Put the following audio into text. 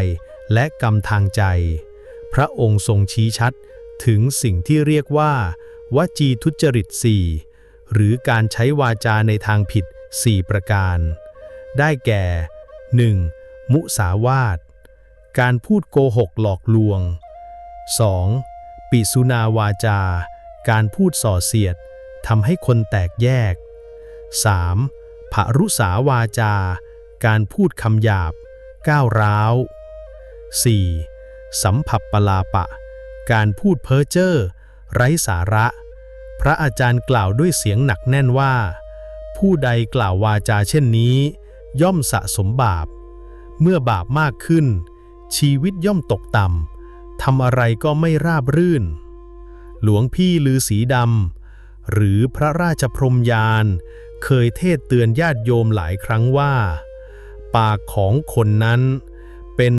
ยและกรรมทางใจ พระองค์ทรงชี้ชัดถึงสิ่งที่เรียกว่า วจีทุจริตสี่หรือการใช้วาจาในทางผิด 4 ประการ ได้แก่ 1. มุสาวาท การพูดโกหกหลอกลวง 2. ปิสุนาวาจา การพูดส่อเสียดทำให้คนแตกแยก 3. ภรุสาวาจา การพูดคำหยาบ ก้าวร้าว 4. สัมผัสปลาปะ การพูดเพ้อเจ้อไร้สาระ พระอาจารย์กล่าวด้วยเสียงหนักแน่นว่า ผู้ใดกล่าววาจาเช่นนี้ ย่อมสะสมบาป เมื่อบาปมากขึ้น ชีวิตย่อมตกต่ำทำอะไรก็ไม่ราบรื่น หลวงพี่ลือสีดำหรือพระราชพรมยาน เคยเทศเตือนญาติโยมหลายครั้งว่า ปากของคนนั้น